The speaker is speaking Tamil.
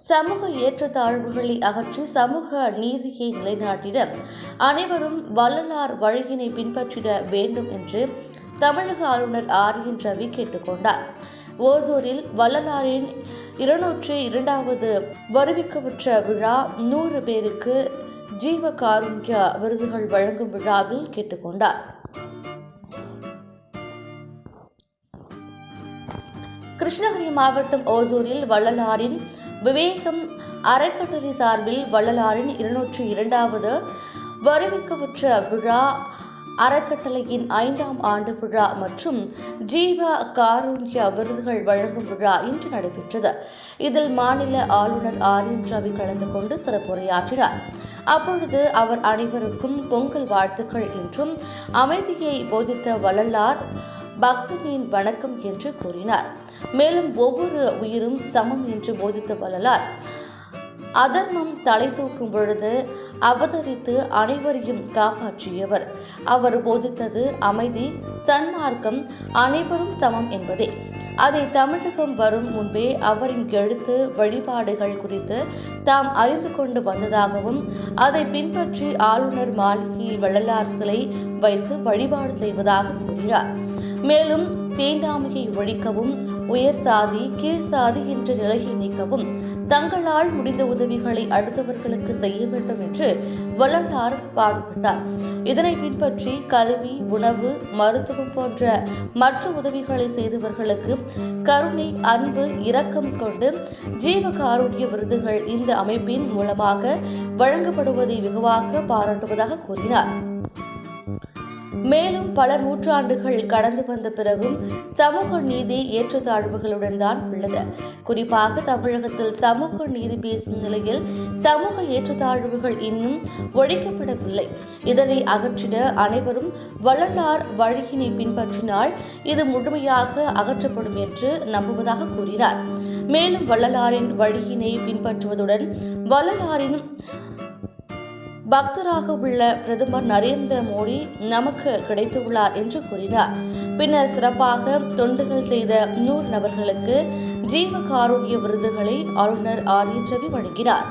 சமூக ஏற்றத்தாழ்வுகளை அகற்றி சமூக நீதியை நிலைநாட்டிட அனைவரும் வள்ளலார் வழியினை பின்பற்றிட வேண்டும் என்று தமிழக ஆளுநர் ஆர் என் ரவி கேட்டுக்கொண்டார் ஓசூரில் வள்ளலாரின் இருநூற்றி இரண்டாவது வருவிக்கப்பட்ட விழா நூறு பேருக்கு ஜீவ காருண்ய விருதுகள் வழங்கும் விழாவில் கேட்டுக்கொண்டார் கிருஷ்ணகிரி மாவட்டம் ஓசூரில் வள்ளலாரின் விவேகம் அறக்கட்டளை சார்பில் வள்ளலாரின் இருநூற்றி இரண்டாவது வருவிக்கப்பட்ட விழா அறக்கட்டளையின் ஐந்தாம் ஆண்டு விழா மற்றும் ஜீவா காருண்ய விருதுகள் வழங்கும் விழா இன்று நடைபெற்றது. இதில் மாநில ஆளுநர் ஆர் என் ரவி கலந்து கொண்டு சிறப்புரையாற்றினார். அப்பொழுது அவர் அனைவருக்கும் பொங்கல் வாழ்த்துக்கள் என்றும் அமைதியை போதித்த வள்ளலார் பக்தனின் வணக்கம் என்று கூறினார். மேலும் ஒவ்வொரு உயிரும் சமம் என்று போதித்து வள்ளலார். அதர்மம் தலை தூக்கும் பொழுது அவதரித்து அனைவரையும் காப்பாற்றியவர். அவர் போதித்தது அமைதி சன்மார்க்கம் அனைவரும் சமம் என்பதே. அதை தமிழகம் வரும் முன்பே அவரின் எழுத்து வழிபாடுகள் குறித்து தாம் அறிந்து கொண்டு வந்ததாகவும் அதை பின்பற்றி ஆளுநர் மாளிகையில் வள்ளலார் சிலை வைத்து வழிபாடு செய்வதாக கூறினார். மேலும் தீண்டாமையை ஒழிக்கவும் உயர் சாதி கீழ் சாதி என்ற நிலையை நீக்கவும் தங்களால் முடிந்த உதவிகளை அடுத்தவர்களுக்கு செய்ய வேண்டும் என்று வள்ளலார் பாடுபட்டார். இதனை பின்பற்றி கல்வி உணவு மருத்துவம் போன்ற மற்ற உதவிகளை செய்தவர்களுக்கு கருணை அன்பு இரக்கம் கொண்டு ஜீவ காருண்ய விருதுகள் இந்த அமைப்பின் மூலமாக வழங்கப்படுவதை வெகுவாக பாராட்டுவதாக கூறினார். மேலும் பல நூற்றாண்டுகள் கடந்து வந்த பிறகும் சமூக நீதி ஏற்றத்தாழ்வுகளுடன் தான் உள்ளது. குறிப்பாக தமிழகத்தில் சமூக நீதி பேசும் நிலையில் சமூக ஏற்றத்தாழ்வுகள் இன்னும் ஒழிக்கப்படவில்லை. இதனை அகற்றிட அனைவரும் வள்ளலார் வழியினை பின்பற்றினால் இது முழுமையாக அகற்றப்படும் என்று நம்புவதாக கூறினார். மேலும் வள்ளலாரின் வழியினை பின்பற்றுவதுடன் வள்ளலாரின் பக்தராக உள்ள பிரதமர் நரேந்திர மோடி நமக்கு கிடைத்துள்ளார் என்று கூறினார். பின்னர் சிறப்பாக தொண்டுகள் செய்த நூறு நபர்களுக்கு ஜீவ காருண்ய விருதுகளை ஆளுநர் ஆர் என் ரவி வழங்கினார்.